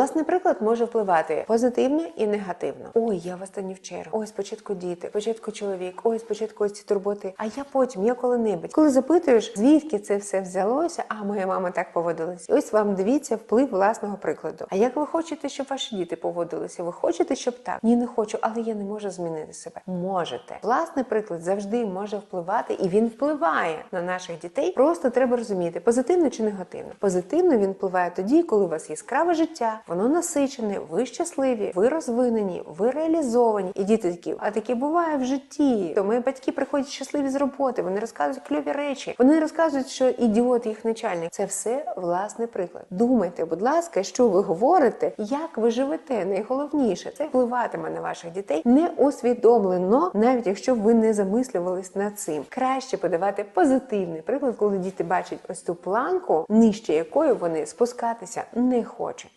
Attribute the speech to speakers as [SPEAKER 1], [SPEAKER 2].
[SPEAKER 1] Власний приклад може впливати позитивно і негативно. Ой, я в останню вчеру. Ой, спочатку діти, спочатку чоловік, ой, спочатку ось ці турботи. А я потім, я коли-небудь. Коли запитуєш, звідки це все взялося, а моя мама так поводилась. Ось вам дивіться вплив власного прикладу. А як ви хочете, щоб ваші діти поводилися? Ви хочете, щоб так? Ні, не хочу, але я не можу змінити себе. Можете. Власний приклад завжди може впливати, і він впливає на наших дітей. Просто треба розуміти, позитивно чи негативно. Позитивно він впливає тоді, коли у вас яскраве життя, воно насичене, ви щасливі, ви розвинені, ви реалізовані. І діти такі, а таке буває в житті. То мої батьки приходять щасливі з роботи, вони розказують кльові речі. Вони розказують, що ідіот їх начальник. Це все власний приклад. Думайте, будь ласка, що ви говорите, як ви живете. Найголовніше це впливатиме на ваших дітей неусвідомлено, навіть якщо ви не замислювались над цим. Краще подавати позитивний приклад, коли діти бачать ось ту планку, нижче якої вони спускатися не хочуть.